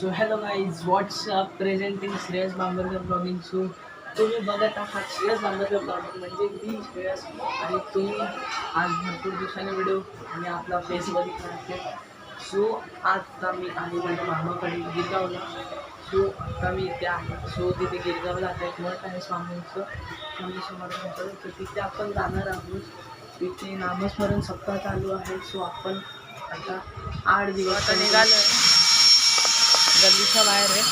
So hello guys what's up presenting Shreyas Bambarkar blogging so तुम्ही बघत आहात Shreyas Bambarkar blogging म्हणजे मी श्रेयस आणि तुम्ही आज भरपूर दिवसाने व्हिडिओ आणि आपला फेस बघितला असेल सो आता मी आणि माझ्या मामाकडे गिरगावला. सो आता मी इथे आहे. सो तिथे गिरगावला आता एक मठ आहे स्वामींचं. स्वामी समर्थांचं. तर तिथे आपण जाणार आहोत. तिथे नामस्मरण सप्ताह चालू आहे. सो आपण आता आठ दिवस निघालं गल्लीच्या बाहेर आहे.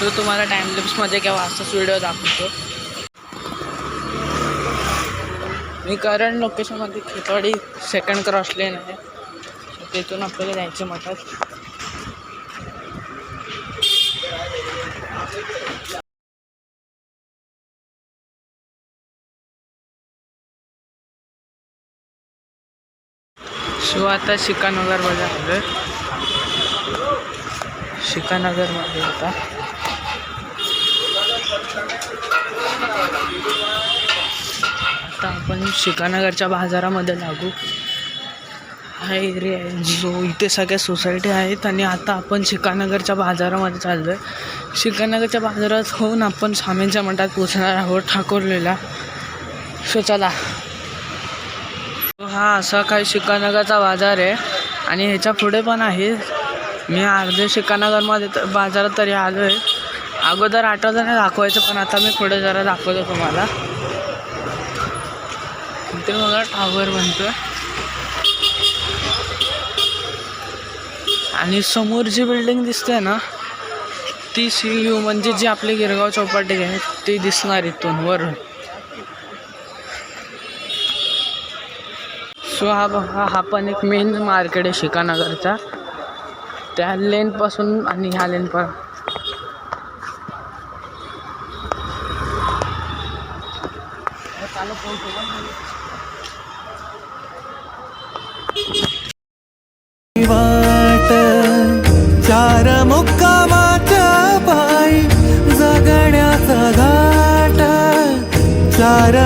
तो तुम्हाला टाइमलिप्समध्ये किंवा वाजताच व्हिडिओ दाखवतो. मी करंट लोकेशनमध्ये खेतवाडी सेकंड क्रॉस लेन आहे. तिथून आपल्याला जायचं मठात. सो आता शिकानगर बाजार शिकानगरमध्ये होता आता. आपण शिकानगरच्या बाजारामध्ये लागू. हा एरिया आहे. जो इथे सगळ्या सोसायटी आहेत आणि आता आपण शिकानगरच्या बाजारामध्ये चाललो आहे शिकानगरच्या बाजारात होऊन आपण स्वामींच्या मठात पोचणार आहोत ठाकूरलेला. सो चला हा असा काही शिकानगरचा बाजार आहे. आणि ह्याच्या पुढे पण आहे. मी अर्धे शिकानगरमध्ये तर बाजारात तरी आलो आहे. अगोदर आठवतं नाही दाखवायचं पण आता मी पुढे जरा दाखवतो तुम्हाला. ते बघा टावर बनतोय. आणि समोर जी बिल्डिंग दिसते ना ती सी यू म्हणजे जी आपली गिरगाव चौपाटी आहे ती दिसणार इथून वरून. सो हा हा पण एक मेन मार्केट आहे शिकानगरचा. त्या लेनपासून आणि ह्या लेनपर्यंत वाट चार मुक्कामाच्या पायी जगण्याचा घाट चार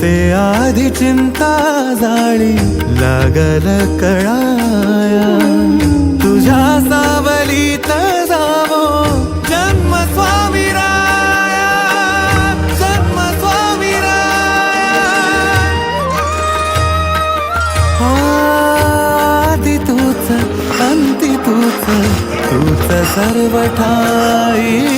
ते आधी चिंता जाळी लागल कळाया. तुझ्या सावलीत जावो जन्म स्वामी राया जन्म स्वामी राया. आदि तूच अंती तूच तूच सर्व ठाई.